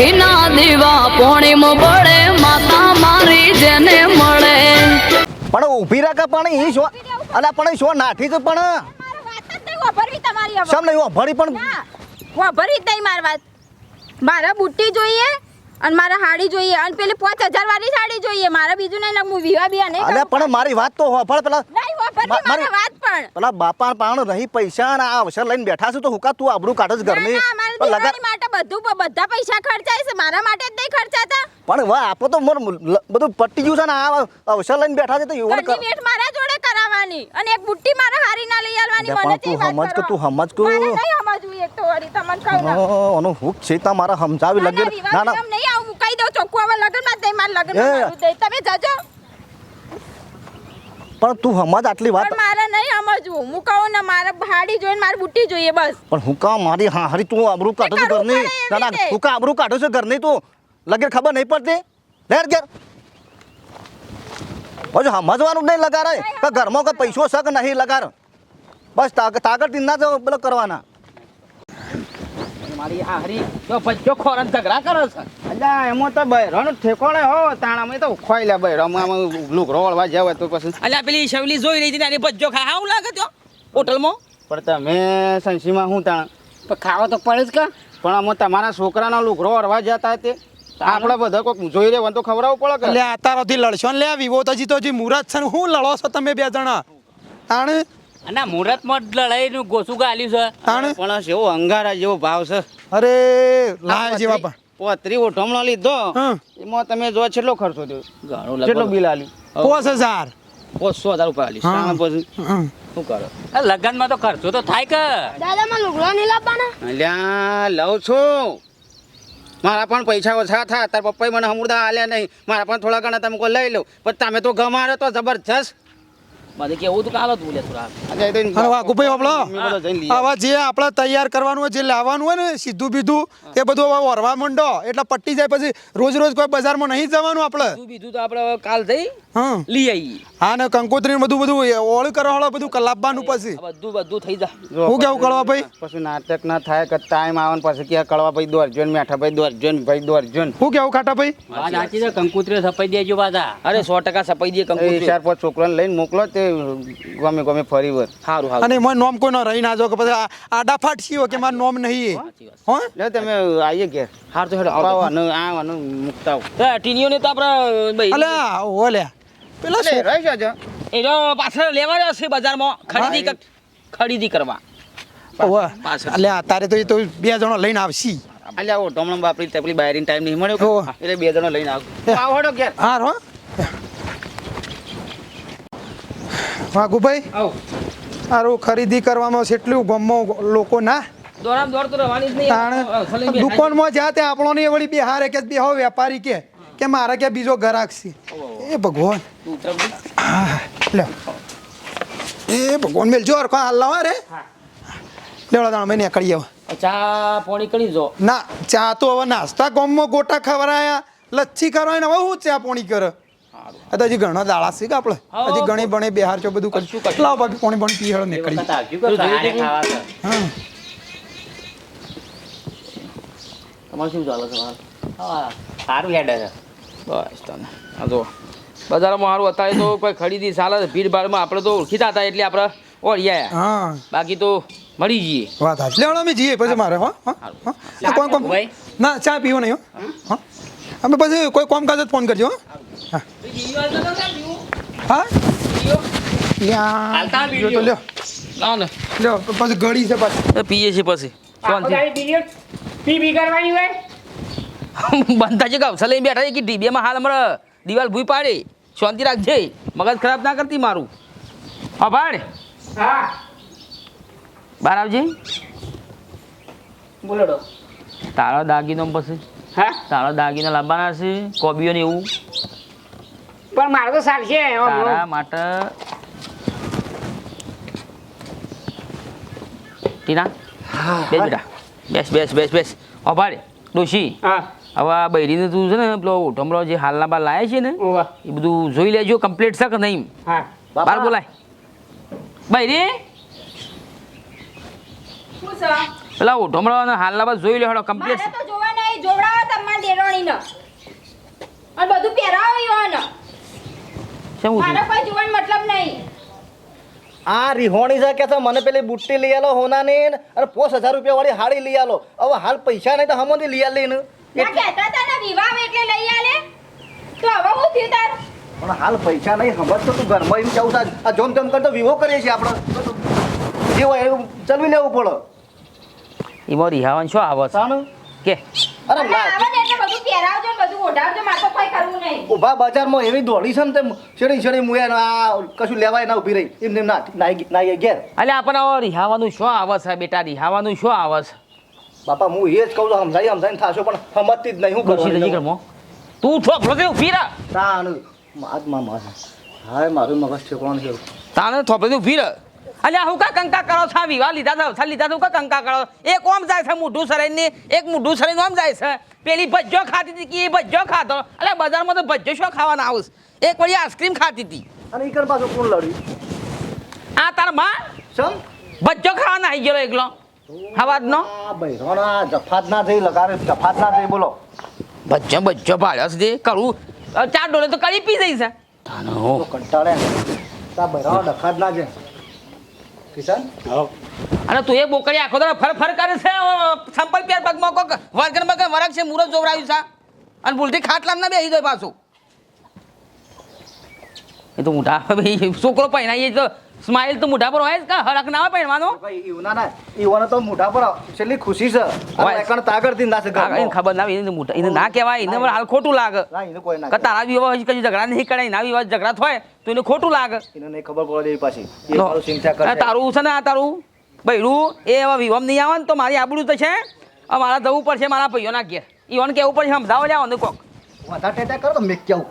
ઘીના દીવા પોણીમ બળે માતા મારી જેને મળે. પણ ઊભી રાખે પણ એ શો અલા પણ એ શો નાઠી તો પણ. તમારી સમ નહીં ભરી પણ ભરી જ નહીં મારી વાત. મારે બુટ્ટી જોઈએ? અને મારે સાડી જોઈએ. અને પેલી પાંચ હજાર વાળી સાડી જોઈએ. મારે બીજું નહીં હું વિવાહ બિવાહ નહીં પણ મારી વાત તો હોફળ પેલા નહીં મારી- વાત પણ. પેલા બાપા પાણ રહી પૈસા અને આ અવસર લઈને બેઠા છે તો હુકા તું આબરૂ કાઢ જ ઘરની? લગા માટે બધું બધા પૈસા ખર્ચાય છે. મારા માટે જ નહીં ખર્ચાતા. પણ વાહ આપો તો મોર બધું પટી ગયું છે ને આ અવસર લઈને બેઠા છે તો એવું કર વેઠ મારા જોડે કરાવવાની અને એક બુટ્ટી મારે હારી ના લઈ આવવાની મને તે તું સમજ કે તું સમજ કે- મારે નહીં સમજવું એક તો વળી તમને કહું ના. ઓનો હુક છે તમારે સમજાવી ના, લગે ના, ના નહીં આવું મુકાઈ દઉં ચોખ્ખું હવે લગનમાં દે મારે લગનમાં દે. તમે જજો. પણ તું સમજ આટલી વાત મારે નહીં સમજવું. હું કહું ને મારે હાડી જોઈને મારે બુટ્ટી જોઈએ બસ. પણ હું કામ મારી હા હરી તું આબરૂ કાઢો છે ઘર ઘરની? ના ના હું કા આબરૂ કાઢો છે ઘરની તું? લગે ખબર નહીં પડતી? લેર ઘેર. હજુ સમજવાનું નહીં લગાડે કે ઘરમાં કે પૈસો છે કે નહીં લગાડ બસ તાક- તાકત ના જ પેલો કરવાના. મારી હરી તો બચ્ચો ખોરન ઝઘડા કરે છે. અલ્યા એમાં તો બૈરાનો ઠેકોણે હો તાણામાં તો ખોઈ લે બૈરામાં આમાં લુગરો વળવા જાવ તો પછી. અલ્યા પેલી શવલી જોઈ રહી હતી ને આની બચ્ચો લાગે તો હોટલમાં. પણ તમે સંસીમાં હું તાણ? પણ ખાવા તો પડે જ કા? પણ આમાં તમારા છોકરાનો લુગરો વળવા જતા તે. આપણે બધા કોઈક જોઈ રહ્યા તો ખવડાવવું પડે કે? એટલે તારોથી લડશો ને લે વિવો તો જીતો જી મુરત છે ને હું લડો છો તમે બે જણા? તાણ? અને મુરતમાં લડાઈ નું ગોસું ગાલ્યું છે. તાણ? પણ એવો અંગારા જેવો ભાવ છે. અરે લાય જેવા પણ. પોતરી ઓઠમણો લીધો એમાં તમે જો કેટલો ખર્ચો થયો. કેટલો બિલ આલ્યું? પોસ હજાર. પોસો હજાર રૂપિયા આલી હા. તાણ પછી શું કરો? લગ્નમાં તો ખર્ચો તો થાય કે? અલ્યા લઉં છું. મારા પણ પૈસા ઓછા થયા તાર પપ્પાએ મને હમુરદા આલ્યા નહીં. મારા પણ થોડા ઘણા તમે કોઈ લઈ લો. પણ તમે તો ગમાડો તો જબરજસ્ત. મને કેવું તું કાલો તું લે થોડા. બધો જે આપણે તૈયાર કરવાનું હોય જે લાવવાનું હોય ને સીધું બીધું તે બધું હવે વરવા માંડો. એટલે પટ્ટી જાય પછી રોજ રોજ કોઈ બજારમાં નહીં જવાનું આપણે. બીજું તો આપણે કાલ જઈ લઈ આવીએ હા ને કંકોત્રી ને બધું બધું ઓળ કરવા બધું કલાપવાનું પછી. બધું બધું થઈ જાય જો હું કેવું કળવા ભાઈ? પછી નાટક ના થાય કે ટાઈમ આવે ને પછી ક્યાં કળવા ભાઈ દોરજો ને મેઠા ભાઈ દોરજો ને ભાઈ દોરજો ને. હું કેવું ખાટા ભાઈ? વાત સાચી. છે કંકુતરી સપાઈ દેજો પાછા. અરે સો ટકા સપાઈ દે કંકોત્રી ચાર પાંચ છોકરાને લઈને મોકલો તે ગમે ગમે ફરી વર. સારું સારું અને મને નોમ કોઈ ન રહી ના જો કે પછી આડા ફાટશી હોય કે મારું નોમ નહીં હો? લે તમે આવીએ ઘેર. હાર તો હેડો. આવવાનું આવવાનું મુકતા આવો. તો ટીનીઓને તો આપણે ભાઈ અલ્યા ઓ લ્યા પેલા શું? રહી જજો. એ તો પાછળ લેવા જશે બજારમાં ખરીદી કર- ખરીદી કરવા. પાછળ. અત્યારે તો એ તો બે જણો લઈને આવશી. એટલે આવો ટમણમ બાપરી તપલી બાયરીને ટાઈમ નહીં મળ્યો એટલે બે જણો લઈને આવો. આવડો હળો હા રો હો. વાઘુભાઈ આવ. સારું ખરીદી કરવામાં કેટલું ગમો લોકો ના દુકાનમાં જ્યાં. ત્યાં આપણો નહીં વળી બિહારે કે બે હો વેપારી કે કે મારે કે બીજો ગ્રાહક છે. એ ભગવાન. હા લે. એ ભગવાન મેલ જોર કો હાલ લાવા રે. લેવડા દાણા મેં નીકળી આવ. ચા પોણી કરી જો. ના ચા તો હવે નાસ્તા ગોમમાં ગોટા ખવરાયા લચ્છી કરવાય ને હવે હું ચા પોણી કરે? આ તો હજી ઘણા દાળા છે આપણે? હજી ઘણી બણે બિહાર છો બધું કશું, કરશું કશું. લાવ બાકી પોણી પોણી પી હેડો નીકળી. હા. તમારે શું ચાલે છે? સારું હેડે છે. બસ તને. આ જો બજારમાં સારું અત્યારે તો કોઈ ખરીદી ચાલે ભીડભાડમાં આપણે તો ઓળખીતા હતા એટલે આપણે ઓળિયા. હા. બાકી તો મળી જઈએ. વાત લેવડો અમે જઈએ પછી મારે હા હા કોણ કોણ? ભાઈ. ના ચા પીવો નહીં હો. હો? અમે પછી કોઈ કોમ કાજ ફોન કરજો હો. હા. હા? લ્યા પછી ઘડી છે પાછી. પીએ છીએ પછી. બનતા છે. ગાવસા લઈને બેઠા છે કે ડીબીએમાં હાલ અમારે દિવાલ ભૂઈ પાડે. શાંતિ રાખજે. મગજ ખરાબ ના કરતી મારું. હા ભાડ બહાર આવજે. બોલો તારા દાગીનો પછી. હા. તારા દાગીના લાવવાના છે કોબીઓ ને એવું. પણ મારે તો છે તારા માટે ટીના? બેસ બેટા. બેસ બેસ બેસ બેસ. અભાડે ડોશી. હા. હવે આ બૈરીને તું છે ને પેલો ઉઠમરો જે હાલના બાર લાયા છે ને એ બધું જોઈ લેજો કમ્પ્લીટ છે કે નહીં? હા. બાર બોલાય. બૈરી? પેલા છે અને હાલના બાર જોઈ લે હેડો કમ્પ્લીટ તો જોવા નહીં જોવડાવો તમારે ને અને બધું પહેરાવ્યું ને. શું મારો કોઈ જોવાનો મતલબ નહીં. આ રીહોણી કે છે મને પેલી બુટ્ટી લઈ આલો હોનાની ને અને પોસ હજાર રૂપિયા વાળી હાડી લઈ આલો. હવે હાલ પૈસા નહીં તો હમણાં લઈ આલી ને ના કહેતા હતા ને વિવાહ એટલે લઈ આલે. તો હવે હું થયું તાર? પણ હાલ પૈસા નહીં સમજ તો તું ઘરમાં એમ જવું થાય? આ જોમ તેમ કરતો વિવો કરીએ છીએ આપણે. જે હોય એવું ચલવી લેવું પડે. એમાં રિહાવન શું આવે છે? સાનું? કે? અરે ના આવે ને એટલે બધું પહેરાવજો ને બધું ઓઢાવજો મારે તો કોઈ કરવું નહીં. ઊભા બજારમાં એવી દોડી છે ને તે છેડી છેડી મુએ આ કશું લેવાય ના ઊભી રહી. એમને ના નાઈ નાઈ ઘેર એટલે આપણને હવે રિહાવાનું શું આવે છે બેટા? રિહાવાનું શું આવે છે? બાપા હું એ જ કહું છું સમજાય સમજાઈને થાશો પણ સમજતી જ નહીં હું કરું નજીક કરવાનું તું થોપલો તે ફીરા તાનું માથમાં માથા હાય મારું મગજ ઠેકવાનું છે. તાને તે ઊભી રહે અલ્યા હું કા કંકા કરો છા વિવાહ લીધા તો થા લીધા તો કા કંકા કરો? એક ઓમ જાય છે મોઢું સરાઈને એક મોઢું સરાઈને ઓમ જાય છે. પેલી ભજ્જો ખાતી હતી કે એ ભજ્જો ખાતો અલ્યા બજારમાં તો ભજ્જો શું ખાવાના આવસ એક વળી આઈસ્ક્રીમ ખાતી હતી. અને ઈ કર પાછો કોણ લડ્યું? આ તારમાં સમ ભજ્જો ખાવાના આવી ગયો એકલો. હવાજનો બૈરોના જફાત ના જઈ લગારે જફાત ના થઈ બોલો. ભજ્જો ભજ્જો ભાડ્યો છે કરું. ચાર ડોલે તો કરી પી જઈ છે તાનો કંટાળે. તા બૈરોના ડખાત ના છે કિશન અને તું એ બોકડી આખો તો ફર ફર કરે છે સંપલ પેર પગમાં કોક વર્ગન બગન વરક છે મુરત જોવરાયું છે અને ભૂલથી ખાટલામ ના બેસી જાય પાછું. એ તો ભાઈ છોકરો પહેરાઈએ તો સ્માઇલ તો મોઢા પર હોય જ કા હરક ના હોય પહેરવાનો? ભાઈ ઈવના ના ઈવનો તો મોઢા પર છેલ્લી ખુશી છે. આ એકણ તાગડથી ના છે એને ખબર ના એને મોઢા એને ના કહેવાય એને હાલ ખોટું લાગે. ના એને કોઈ ના કે તારા વિવાહ હજી કદી ઝઘડા નહીં કરે ના વિવાહ ઝઘડા થાય તો એને ખોટું લાગે. એને નહીં ખબર પડે એવી પાછી. એ. મારું ચિંતા કરે તારું છે ને આ તારું? બૈરું એ હવે વિવાહ નહીં આવે ને તો મારી આબડું તો છે. મારા જવું પડશે મારા ભાઈઓના ઘેર. ઈવન કેવું પડશે સમજાવો લ્યાવો ને કોક. વધારે ટેટા કરો તો મેં કેવું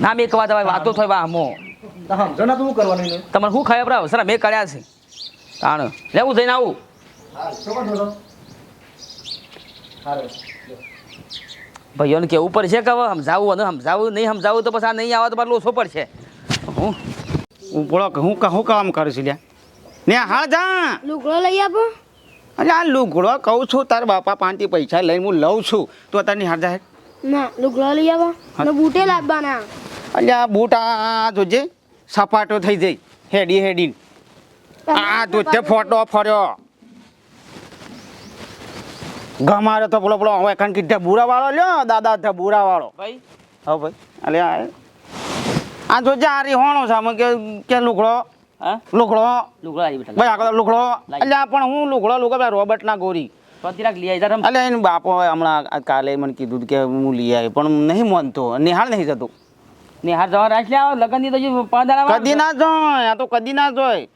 ના મેં કવા દવાય વાતો થાય વાહમો તો સમજો તું કરવાનું એનું? તમારે શું ખાય પડે? સર મેં કર્યા છે. તાણ. લેવું જઈને આવું? ભાઈઓને કેવું પડશે કે હવે? સમજાવું અને સમજાવું નહીં સમજાવું તો પછી આ નહીં આવે તો મારે લોસો પડશે. હું હું બોલો હું હું કામ કરું છું લ્યા? ને હા જા. લુગડો લઈ આપો. અરે આ લુગડો કહું છું તારા બાપા પાંચથી પૈસા લઈને હું લઉં છું. તો તારની હાર જાય ના લુગડો લઈ આવો. બૂટે લાવવાના અલ્યા બૂટ આ જોજે. સપાટો થઈ જઈ હેડી હેડી આ જોજે ફોટો ફર્યો. ગમારે તો પેલો પેલો હવે કાન કીધા બુરા વાળો લ્યો દાદા ધબુરા વાળો ભાઈ? હા ભાઈ અલે આ આ જોજે આ રીહોણો છે આમાં કે કે લુગડો? હા? લુગડો? લુગડા આવી બેટા ભાઈ આગળ લુગડો? લાઈ. અલ્યા પણ હું લુગડો લુગડો પેલા રોબર્ટ ના ગોરી તો અલ્યા એનું બાપો હમણાં કાલે મને કીધું કે હું લઈ આવી પણ નહીં માનતો નિહાળ નહીં જતો. નિહાર જવા રાખ લે આવો લગનની તો દાડા કદી ના જોય આ તો કદી ના જોય.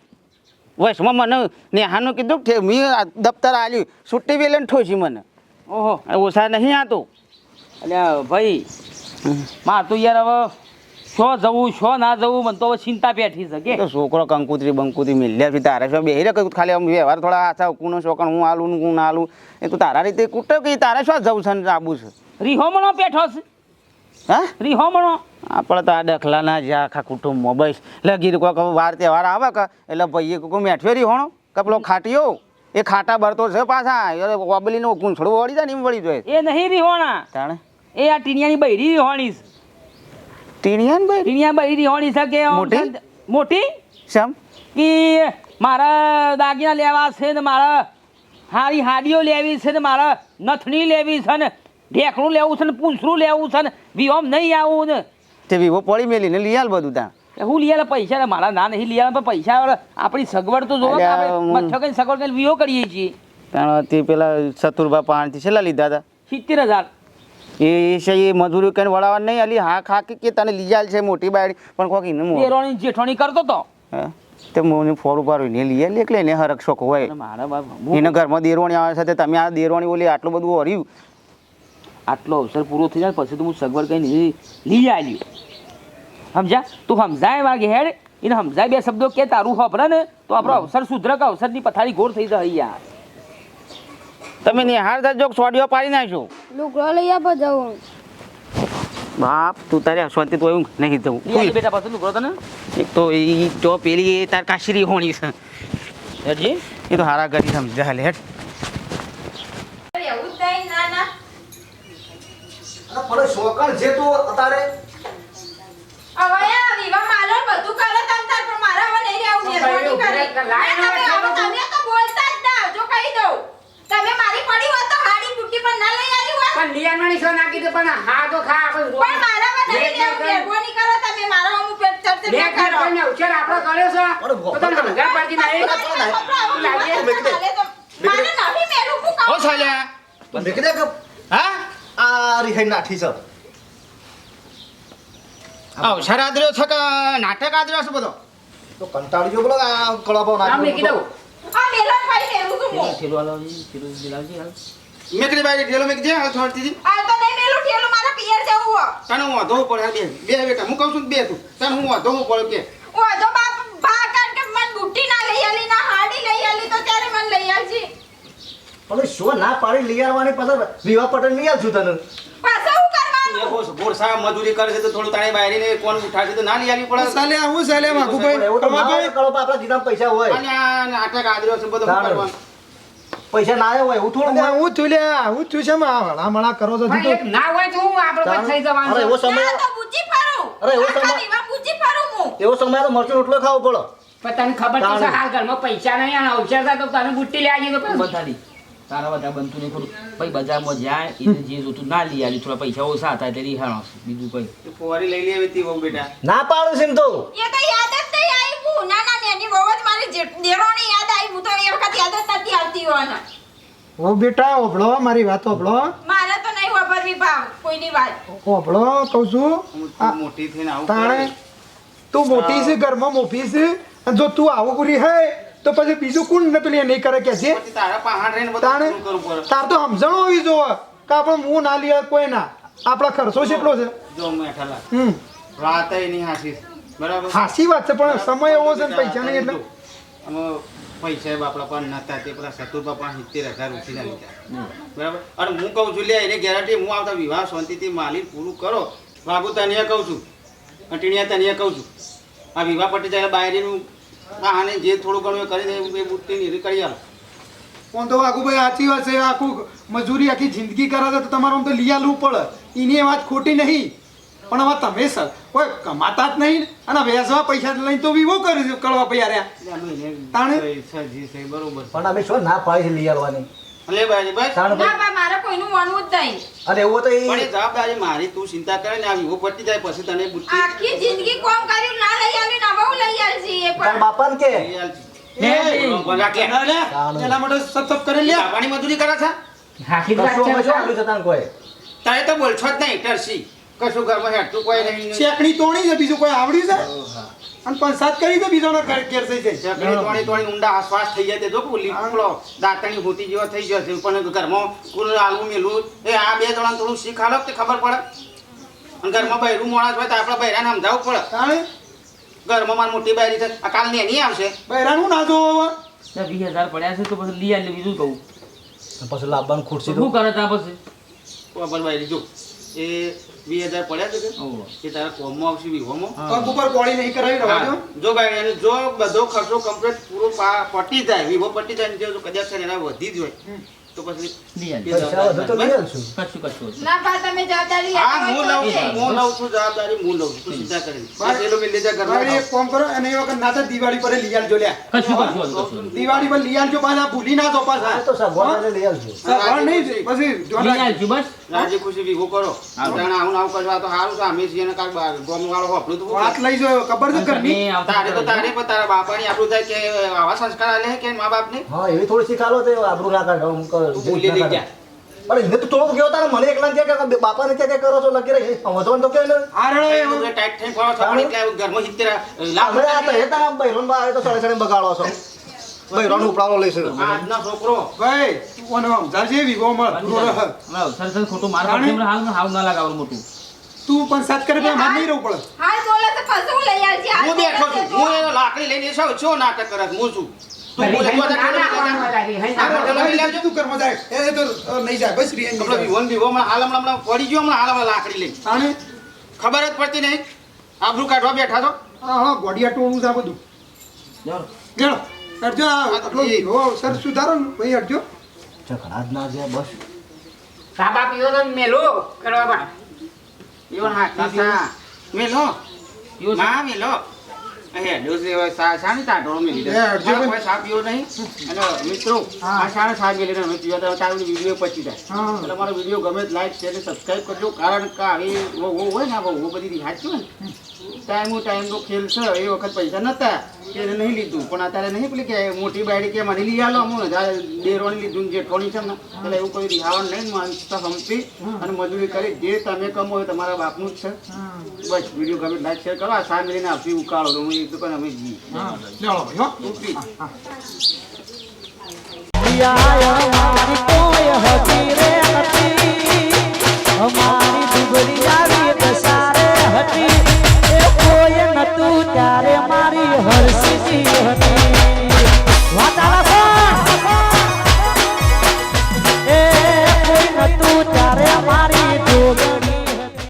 વૈશમાં મને નેહાનું કીધું કે મેં આ દફતર આલ્યું સુટ્ટી વેલન ઠોસી મને. ઓહો. ઓછા નહીં આતો. અલ્યા ભાઈ માં તું યાર હવે શો જવું શો ના જવું મને તો હવે ચિંતા પેઠી છે કે. છોકરો કંકુતરી બંકુતરી મિલ્યા છે તારે શું બેહી રહ્યો ખાલી આમ વ્યવહાર થોડા આછા કુનો શોકણ હું આલું ના આલું. એ તું તારા રીતે કૂટે કે તારે શું જવું છે ને આબુ છે? રીહોમણો બેઠો છે. હા? રીહોમણો આપણે તો આ ડખલા ના જે આખા કુટુંબમાં બસ. એટલે ગીર વાર તહેવાર આવે કે એટલે ભાઈએ કોઈ મેઠવેરી હોણો. કે પેલો ખાટીયો. એ ખાટા બરતો છે પાછા. ઓબલીનો ગુંસડો વળી જાય ને એમ વળી જોઈએ એ નહીં રીહોણા તાણે? એ આ ટીનિયાની બૈરી રીહોણી છે ટીણિયા ને ભાઈ ટીનિયા બૈરી રીહોણી છે કે મોટી? મોટી? શેમ? કે મારા દાગીના લેવા છે ને મારા હારી હાડીઓ લેવી છે ને મારા નથણી લેવી છે ને ઢેકણું લેવું છે ને પૂંછરું લેવું છે ને વિહોમ નહીં આવું ને. તે વિવો પડી મેલીને લઈ આલ બધું ત્યાં. હું લઈ આલે પૈસા મારા ના નહીં લઈ આલે પૈસા આપણી સગવડ તો જોવો કઈ સગવડ કઈ વિવો કરીએ છીએ. પણ તે પેલા ચતુરબા પાણીથી છેલ્લા લીધા હતા. સિત્તેર હજાર. એ છે એ મજૂરી કઈ વળાવવા નહીં અલી હા ખા કે તને લઈ આલ છે મોટી બાયડી પણ કોક એને મો. તેરોની જેઠોણી કરતો તો? તે મોને ફોર ઉપર ને લઈ આલ એટલે એને હરક શોખ હોય. મારા બાપ એને ઘરમાં દેરવાણી આવે છે તમે આ દેરવાણી ઓલી આટલું બધું હર્યું આટલો અવસર પૂરો થઈ જાય પછી તો હું સગવડ કઈ લઈ આવ્યું સમજ્યા? તું સમજાય વાગે હેડ એને સમજાય બે શબ્દો કે તારું ખબર ને તો આપણો અવસર સુધરે કે અવસરની પથારી ઘોર થઈ જાય યાર. તમે નિહાર જોક સોડિયો પાડી નાખજો લુગડો લઈ આપો જવું બાપ તું તારે અશાંતિ તો એવું નહીં જવું આવી બેટા પાછું લુગડો તને. એક તો એ જો પેલી તાર કાશીરી હોણી છે. હેડજી. એ તો હારા કરી સમજા હાલે હેઠ એવું જ નહીં ના ના અરે પણ શોકણ જે તો અતારે હવે આ વિવાહ માલો બધું કરે તમ તાર પણ મારા હવે નહીં રહેવું મહેરબાની કરી લાઈન તમે હવે હવે તમે તો બોલતા જ ના જો કહી દઉં. તમે મારી પડી હોત તો હાડી બુટ્ટી પણ ના લઈ આવી હોત. પણ લિયાનવાણી શું નાખી દે પણ હા તો ખા આપણે પણ મારા હવે નહીં રહેવું રહેવું મહેરબાની કરો તમે મારા હું પેટ ચડતે બે કર. ઘર ઉછેર આપણો કર્યો છે? તો તને હંગાત પાડી ના મારા લાગે. મારે નહીં મેરું હું કહું ઓ સાલ્યા મેં કીધું કે હા? આ રિહાઈ નાઠી છે અવસર આદર્યો છે કે નાટક આદર્યો છે બધો? તો કંટાળી ગયો બોલો આ કળાપો આમ મેં કીધું આ મેલો થેલું થેલું હાલ. બાઈ મેક જે હાલ છોડતી હતી આ તો નહીં મેલું ઠેલું મારા પિયર જવું હો તને હું વાંધો પડે બે બે બેટા હું કહું છું બે તું. તને હું વાંધો પડે કે તો બાપ બા કારણ કે મન બુટ્ટી ના લઈ આલી ના હાડી લઈ આલી તો ત્યારે મન લઈ આલજી પણ શું ના પાડી લઈ આવવાની પાછા રીવા પટેલ લઈ આવશું તને. હું કરવાનું? એ બોસ બોરસા મજૂરી કરે તો થોડું તાણે બાયરીને કોણ ઉઠાડશે તો ના લઈ આવવી પડે? સાલ્યા હું સાલ્યા માગુભાઈ એવું તો ના હોય. પૈસા છે બધો પૈસા ના આવ્યા એવું થોડું હું છું લ્યા હું છું છે માં હળા મળા કરો છો ના હોય તો હું આપણે તાણે. થઈ જવાનું અરે એવો સમય તો બુજી ફરું અરે એવો સમય- વિવાહ ફરું હું. એવો સમય તો મરચું રોટલો ખાવો પડે. પણ તને ખબર છે હાલ ઘરમાં પૈસા નહીં અને અવસર થાય તો તને બુટ્ટી લઈ આવી તો. બધાની. તારા બધા બનતું નહીં ખરું ભાઈ બજારમાં જાય એને જે જોતું ના લઈ આવી થોડા પૈસા ઓછા હતા એટલે રિહાણો બીજું કઈ. તું ફોરી લઈ લેવી હતી બહુ બેટા. ના પાડું છે તો. એ તો યાદ જ નહીં આવી હું ના ના એની બહુ જ મારી જે- યાદ આવી. હું તો એ વખત યાદ જ નથી આવતી હોવાના ઓ બેટા ઓભળો મારી વાત ઓભળો મારે તો નહીં વાપરવી ભાવ કોઈની વાત. ઓભળો કહું છું. આ મોટી થઈને આવું તાણે તું મોટી છે ઘરમાં મોટી છે. જો તું આવું પૂરી હે તો પછી બીજું કોણ ને પેલી નહીં કરે કે છે? તાણે? પૂરું કરવું પડે? તાર તો સમજણ હોવી જોવે કે આપણે મું ના લઈએ કોઈ ના. આપણા ખર્ચો કેટલો છે? જો મેઠાલા હમ. વાત એની હાસી. બરાબર? હાસી વાત છે પણ સમય એવો છે ને પૈસા નહીં એટલે. પૈસા બાપડા પણ નતા તે પેલા સતુર પણ સિત્તેર હજાર ઉઠી ના લીધા. બરાબર? અને હું કહું છું લે એને ગેરંટી હું આવતા વિવાહ શાંતિથી માલી પૂરું કરો. બાબુ તને કહું છું. અને ટીણિયા તને કહું છું. આ વિવાહ પટી જાય બાયરીનું આને જે થોડું ઘણું કરી દે એ બુટ્ટી નીરી કરી આલો. પણ તો આખું ભાઈ સાચી વાત છે આખું મજૂરી આખી જિંદગી કરે તો તમારે આમ તો લઈ આલવું પડે. એની વાત ખોટી નહીં. પણ હવે તમે સર કોઈ કમાતા જ નહીં અને વેચવા પૈસા લઈને તો વિવો કરી કરવા પૈયા રહ્યા. તાણે? બરોબર પણ અમે શું ના પાડી લઈ આવવાની લે બાજી બસ ના બા મારે કોઈનું વણવું જ નહીં. અરે એવો તો પણ એ જવાબદારી મારી તું ચિંતા કરે ને આ વિવો પટી જાય પછી તને બુટ્ટી આખી જિંદગી કોમ કર્યું ના લઈ આવી ના બહુ લઈ આલજી એ તાર પણ. બાપાને કે. ના લે, એના માટે સપ સપ કરી લે. બાપાની મજૂરી કરે છે? હાખી તો વાત કશું શું આપ્યું છે તાન કોઈ? તારે તો બોલશો જ નહીં ટરસી કશું ઘરમાં હેઠું કોઈ નહીં. ચેકણી તોણી છે બીજું કોઈ આવડ્યું છે? અને પંચાયત કરી છે બીજાનો ઘર ઘેર થઈ જાય. ચકડી તોણી તોણી ઊંડા આસપાસ થઈ જાય. તે જો કુલી પેલો દાંતણી હોતી જેવો થઈ ગયો છે. પણ ઘરમાં કુલ આલુ મેલું. એ આ બે જણા થોડું શીખાડો કે ખબર પડે? અને ઘરમાં બૈરું મોણા હોય તો આપણે બૈરાને સમજાવવું પડે. તાણે? ઘરમાં મારી મોટી બાયરી છે. આ કાલ નેની આવશે. બૈરાનું ના જોવો હવે. વીસ હજાર પડ્યા છે તો પછી લઈ આલે બીજું કહું. પછી લાવવાનું તો ખુરશી શું કરે ત્યાં પછી? પણ જો એ વીસ હજાર પડ્યા છે કે તારા કોમમાં આવશે પગ ઉપર કોળી નહીં કરાવી રવા જો. ભાઈ જો બધો ખર્ચો કમ્પ્લીટ પૂરો પટી જાય વિવો પટી જાય જો કદાચ એના વધી જ હોય. તો પછી લઈ આલે પૈસા વધુ તો લઈ આવશું કશું કશું ના બા તમે જવાબદારી હા હું લઉં તો છું છે. હું લઉં છું જવાબદારી હું લઉં છું. ચિંતા કરી ભાઈ, પેલો મિલી જા એક કામ કરો અને એ વખત ના તો દિવાળી પર લઈ આલજો લ્યા. કશું કશું હતું, કશું. હતું. દિવાળી પર લઈ આલજો પાછા ભૂલી ના તો પાછા. તો સગવડ લઈ આવશું સગવડ નહીં પછી લઈ આલજો બસ. રાજી ખુશી વિવો કરો. હા. આવું આવું કરવા તો સારું છે. અમે છીએ ને કાંઈક ગોમ વાળો હોપલું તો વાત લઈ જો ખબર છે ઘરની? તારે તો તારે પણ તારા બાપાની આપણું થાય કે આવા સંસ્કાર આલે કે મા બાપને? હા એવી થોડી શીખાલો ના કાઢો તું ભૂલી નહીં કાઢો. પણ એને તો થોડું કેવો તારે મને એકલા કે કે બાપાને કે કે કરો છો લખી રહી. સમજવાનું તો કે ને. આ રડો જા એવું. ટાઈટ થઈ પડો છો પણ એટલે ઘરમાં સિત્તેર લાખ આ તો એ તારા બૈરોન બા આવે તો સડે સડે બગાડો છો. બૈરોન ઉપડાવો લઈશું આજનો છોકરો. ભાઈ તું મને સમજાવજે વિગો માં પૂરો રહ. હવે અવસર છે ખોટું માર? પડશે એમને હાલ ના લાગાવવાનું મોટું. તું પણ સાત કરે બે માર નહીં રહું પડે. હાલ બોલે તો પછી લઈ આવજે. હું બેઠો છું. હું એનો લાકડી લઈને છો નાટક કરે હું છું. તું લઈ જાય. એ તો નહીં જાય. બસ રીએ આપણો વિવોન હાલ હમણાં હમણાં પડી ગયો હમણાં હાલ હમણાં લાકડી લઈને. તાણે ખબર જ પડતી નહીં. આબરું કાઢવા બેઠા તો હા હા ગોડિયા ટોળું છે આ બધું. ગેલો અડજો આટલો એ- સુધારો ને ભાઈ અડજો. ઝઘડા ના જાય બસ. સાબા પીવો તો મેલો કરવા પણ. ઈવન હા મેલો? માં મેલો? હે ડોસી હોય સા સાની. કોઈ પીવો નહીં. અને મિત્રો આ સારા સા મેલીને અમે પીવા તો તારો વીડિયો પચી જાય. એટલે મારો વીડિયો ગમે લાઈક શેર સબસ્ક્રાઈબ સબસ્ક્રાઇબ કરજો. કારણ કે આવી હોય ને આ બધી સાચી હોય ને. ટાઈમો ટાઈમનો ખેલ છે એ વખત પૈસા નતા એને નહીં લીધું. પણ અત્યારે નહીં પેલી કે મોટી બાયડી કે મને લઈ આલો હું ડેરોની લીધું જે ટોણી છે ને એટલે એવું કોઈ રિહાવણ નહીં માનતા હમતી અને મજૂરી કરી. જે તમે કમો એ તમારા બાપનું જ છે. બસ વીડિયો ગમે લાઈક શેર કરો. આ સા મિલીને આપી ઉકાળો તો હું એક દુકાન અમે જઈએ. હા મારી કોઈ હતી રે